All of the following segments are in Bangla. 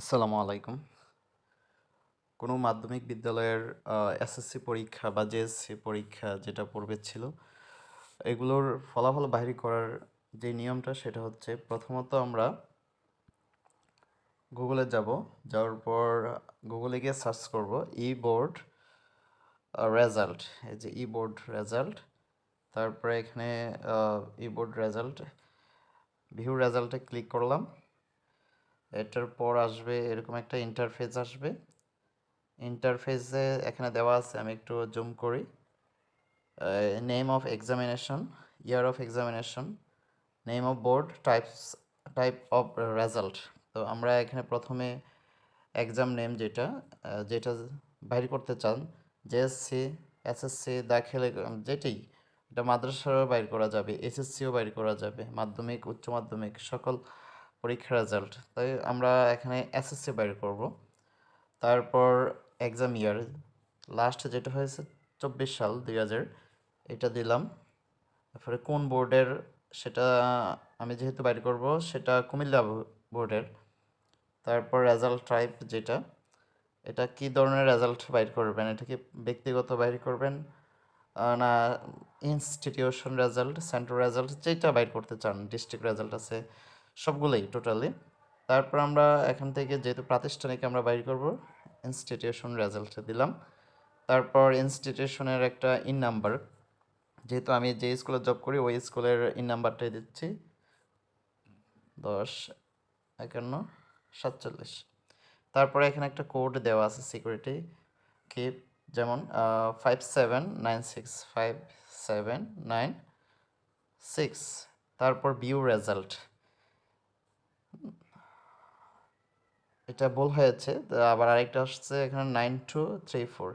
আসসালামু আলাইকুম। কোনো মাধ্যমিক বিদ্যালয়ের এসএসসি পরীক্ষা বা জেএসসি পরীক্ষা যেটা পূর্বে ছিল, এগুলোর ফলাফল বাহির করার যে নিয়মটা সেটা হচ্ছে প্রথমত আমরা গুগলে যাব, যাওয়ার পর গুগলে গিয়ে সার্চ করব ই বোর্ড রেজাল্ট এই যে ই বোর্ড রেজাল্ট তারপরে এখানে ই বোর্ড রেজাল্ট ভিউ রেজাল্টে ক্লিক করলাম। এটার পর আসবে এরকম একটা ইন্টারফেস আসবে। ইন্টারফেসে এখানে দেওয়া আছে, আমি একটু জুম করি। Name of examination year of examination name of board types type of result তো আমরা এখানে প্রথমে এক্সাম নেম যেটা যেটা বাইর করতে চান জেএসসি এসএসসি দাখিলে যেটি এটা মাদ্রাসারও বাইর করা যাবে এসএসসিও বাইর করা যাবে, মাধ্যমিক, উচ্চ মাধ্যমিক, সকল পরীক্ষার রেজাল্ট তাই আমরা এখানে এসএসসি বাইর করব। তারপর এক্সাম ইয়ার লাস্ট যেটা হয়েছে চব্বিশ সাল, দুই হাজার, এটা দিলাম। তারপরে কোন বোর্ডের সেটা আমি যেহেতু বাইর করব, সেটা কুমিল্লা বোর্ডের তারপর রেজাল্ট টাইপ যেটা, এটা কি ধরনের রেজাল্ট বাইর করবেন? এটা কি ব্যক্তিগত বাইর করবেন? না ইনস্টিটিউশন রেজাল্ট সেন্টার রেজাল্ট যেটা বাইর করতে চান ডিস্ট্রিক্ট রেজাল্ট আছে। সবগুলোই টোটালি তারপর আমরা এখান থেকে যেহেতু প্রাতিষ্ঠানিক আমরা বাইর করব ইনস্টিটিউশন রেজাল্টে দিলাম। তারপর ইনস্টিটিউশনের একটা ইন নাম্বার যেহেতু আমি যে স্কুলে জব করি, ওই স্কুলের ইন নাম্বারটাই দিচ্ছি। দশ, একান্ন, সাতচল্লিশ। তারপরে এখানে একটা কোড দেওয়া আছে সিকিউরিটি কিপ যেমন five seven nine six five seven nine six তারপর বিউ রেজাল্ট এটা ভুল হয়েছে আবার আরেকটা আসছে এখানে nine two three four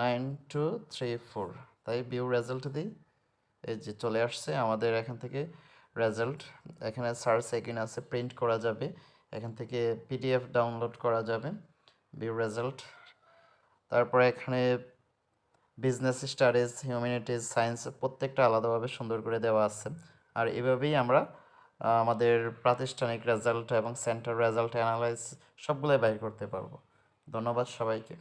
nine two three four তাই বিউ রেজাল্ট দিই। এই যে চলে আসছে আমাদের এখান থেকে রেজাল্ট এখানে সার্চ এগিন আছে প্রিন্ট করা যাবে। এখান থেকে পিডিএফ ডাউনলোড করা যাবে বিউ রেজাল্ট তারপরে এখানে বিজনেস স্টাডিজ হিউম্যানিটিজ সায়েন্স প্রত্যেকটা আলাদাভাবে সুন্দর করে দেওয়া আছে। আর এভাবেই আমরা আমাদের প্রাতিষ্ঠানিক রেজাল্ট এবং সেন্টার রেজাল্ট অ্যানালাইজ সবগুলোই বাইর করতে পারব। ধন্যবাদ সবাইকে।